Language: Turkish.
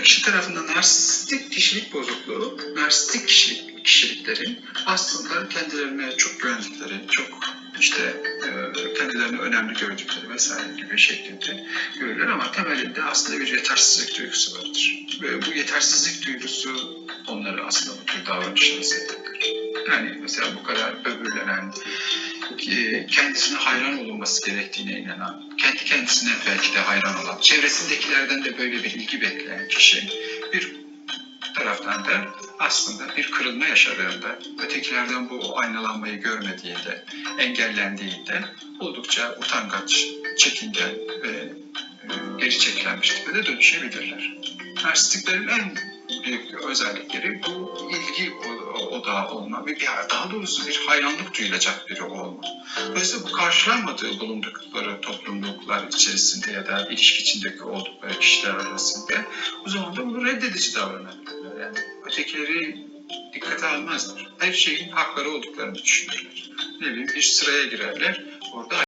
kişi tarafından narsistik kişilik bozukluğu, narsistik kişilik, kişiliklerin aslında kendilerine çok güvendikleri, çok işte e, kendilerini önemli gördükleri vesaire gibi şeklinde görülür ama temelinde aslında bir yetersizlik duygusu vardır. Ve bu yetersizlik duygusu onları aslında bu tür davranışlara sevk. Yani mesela bu kadar böbürlenen, e, kendisine hayran olunması gerektiğine inanan, kendi kendisine belki de hayran olan, çevresindekilerden de böyle bir ilgi bekleyen kişi bir taraftan da aslında bir kırılma yaşadığında, ötekilerden bu aynalanmayı görmediğinde, engellendiğinde oldukça utangaç, çekingen ve e, geri çekilen bir şekilde de dönüşebilirler. Narsistiklerin en büyük özellikleri bu ilgi o- o- odağı olma ve bir, daha doğrusu bir hayranlık duyulacak biri olma. Dolayısıyla bu karşılanmadığı bulundukları toplumluklar içerisinde ya da ilişki içindeki oldukları kişiler arasında o zaman da bunu reddedici davranırlar. Yani ötekileri dikkate almazlar. Her şeyin hakları olduklarını düşünürler. Ne bileyim bir sıraya girerler, orada